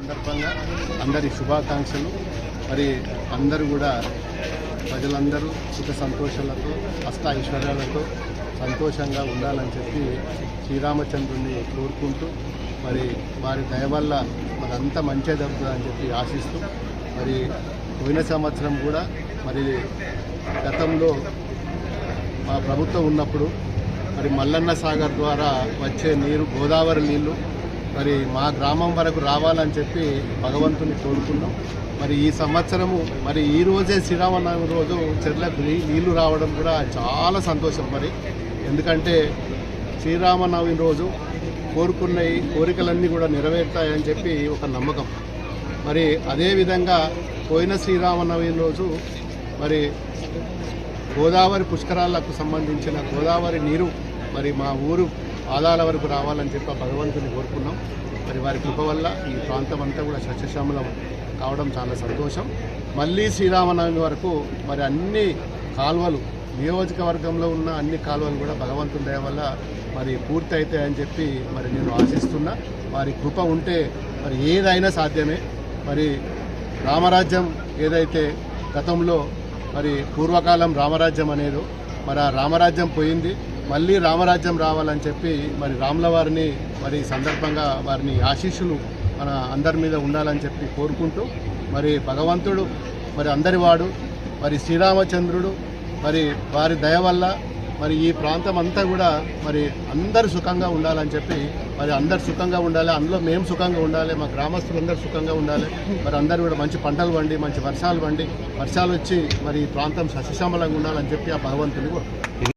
సందర్భంగా అందరి శుభాకాంక్షలు. మరి అందరూ కూడా ప్రజలందరూ సుఖ సంతోషాలతో అష్ట ఐశ్వర్యాలతో సంతోషంగా ఉండాలని చెప్పి శ్రీరామచంద్రుని కోరుకుంటూ మరి వారి దయ వల్ల మనంతా మంచి జరుగుతుందని చెప్పి ఆశిస్తూ మరి పోయిన సంవత్సరం కూడా మరి గతంలో మా ప్రభుత్వం ఉన్నప్పుడు మరి మల్లన్న సాగర్ ద్వారా వచ్చే నీరు గోదావరి నీళ్ళు మరి మా గ్రామం వరకు రావాలని చెప్పి భగవంతుని కోరుకున్నాం. మరి ఈ సంవత్సరము మరి ఈ రోజే శ్రీరామనవమి రోజు చెర్లకు నీళ్ళు రావడం కూడా చాలా సంతోషం మరి. ఎందుకంటే శ్రీరామనవమి రోజు కోరుకున్న ఈ కోరికలన్నీ కూడా నెరవేరుతాయని చెప్పి ఒక నమ్మకం. మరి అదేవిధంగా పోయిన శ్రీరామనవమి రోజు మరి గోదావరి పుష్కరాలకు సంబంధించిన గోదావరి నీరు మరి మా ఊరు ఆదాల వరకు రావాలని చెప్పి ఆ భగవంతుని కోరుకున్నాం. మరి వారి కృప వల్ల ఈ ప్రాంతం అంతా కూడా సస్యశ్యామలం కావడం చాలా సంతోషం. మళ్ళీ శ్రీరామనవమి వరకు మరి అన్ని కాలువలు నియోజకవర్గంలో ఉన్న అన్ని కాలువలు కూడా భగవంతుని దయ వల్ల మరి పూర్తి అవుతాయని చెప్పి మరి నేను ఆశిస్తున్నా. వారి కృప ఉంటే మరి ఏదైనా సాధ్యమే. మరి రామరాజ్యం ఏదైతే గతంలో మరి పూర్వకాలం రామరాజ్యం అనేదో మరి ఆ రామరాజ్యం పోయింది. మళ్ళీ రామరాజ్యం రావాలని చెప్పి మరి రాముల వారిని మరి సందర్భంగా వారిని ఆశీస్సులు మన అందరి మీద ఉండాలని చెప్పి కోరుకుంటూ మరి భగవంతుడు మరి అందరి వాడు మరి శ్రీరామచంద్రుడు మరి వారి దయ వల్ల మరి ఈ ప్రాంతం అంతా కూడా మరి అందరు సుఖంగా ఉండాలని చెప్పి మరి అందరు సుఖంగా ఉండాలి అందులో మేము సుఖంగా ఉండాలి మా గ్రామస్తులు అందరూ సుఖంగా ఉండాలి. మరి అందరూ కూడా మంచి పంటలు వండి మంచి వర్షాలు వండి వర్షాలు వచ్చి మరి ఈ ప్రాంతం సస్యశ్యామలంగా ఉండాలని చెప్పి ఆ భగవంతుని